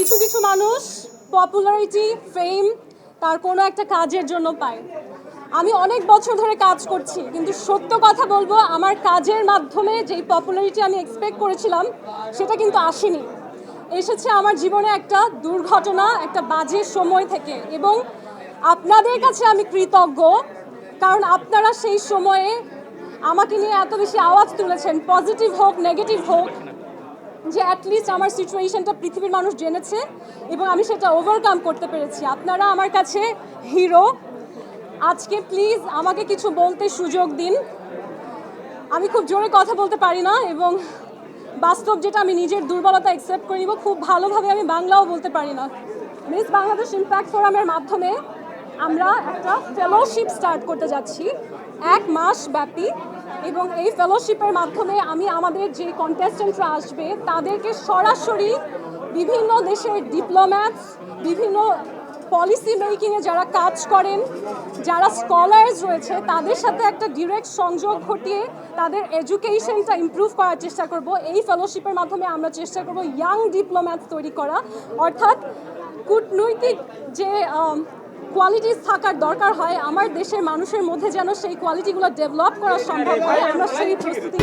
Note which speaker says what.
Speaker 1: কিছু কিছু মানুষ পপুলারিটি ফেম তার কোনো একটা কাজের জন্য পায়। আমি অনেক বছর ধরে কাজ করছি, কিন্তু সত্য কথা বলব, আমার কাজের মাধ্যমে যেই পপুলারিটি আমি এক্সপেক্ট করেছিলাম, সেটা কিন্তু আসেনি। এসেছে আমার জীবনে একটা দুর্ঘটনা, একটা বাজে সময় থেকে এবং আপনাদের কাছে আমি কৃতজ্ঞ, কারণ আপনারা সেই সময়ে আমাকে নিয়ে এত বেশি আওয়াজ তুলেছেন পজিটিভ হোক নেগেটিভ হোক যে অ্যাটলিস্ট আমার সিচুয়েশনটা পৃথিবীর মানুষ জেনেছে এবং আমি সেটা ওভারকাম করতে পেরেছি। আপনারা আমার কাছে হিরো আজকে প্লিজ আমাকে কিছু বলতে সুযোগ দিন। আমি খুব জোরে কথা বলতে পারি না এবং বাস্তব যেটা আমি নিজের দুর্বলতা অ্যাকসেপ্ট করে নিব, খুব ভালোভাবে আমি বাংলাও বলতে পারি না। মিস বাংলাদেশ ইম্প্যাক্ট ফোরামের মাধ্যমে আমরা একটা ফেলোশিপ স্টার্ট করতে যাচ্ছি। এক মাস ব্যাপী এবং এই ফেলোশিপের মাধ্যমে আমি আমাদের যে কন্টেস্টেন্টরা আসবে, তাদেরকে সরাসরি বিভিন্ন দেশের ডিপ্লোম্যাটস বিভিন্ন পলিসি মেকিংয়ে যারা কাজ করেন, যারা স্কলার্স রয়েছে, তাদের সাথে একটা ডিরেক্ট সংযোগ ঘটিয়ে তাদের এডুকেশনটা ইমপ্রুভ করার চেষ্টা করব। এই ফেলোশিপের মাধ্যমে আমরা চেষ্টা করব ইয়াং ডিপ্লোম্যাটস তৈরি করা। অর্থাৎ কূটনৈতিক যে কোয়ালিটিস থাকার দরকার হয়, আমার দেশের মানুষের মধ্যে যেন সেই কোয়ালিটিগুলো ডেভেলপ করা সম্ভব হয়, আমরা সেই প্রস্তুতি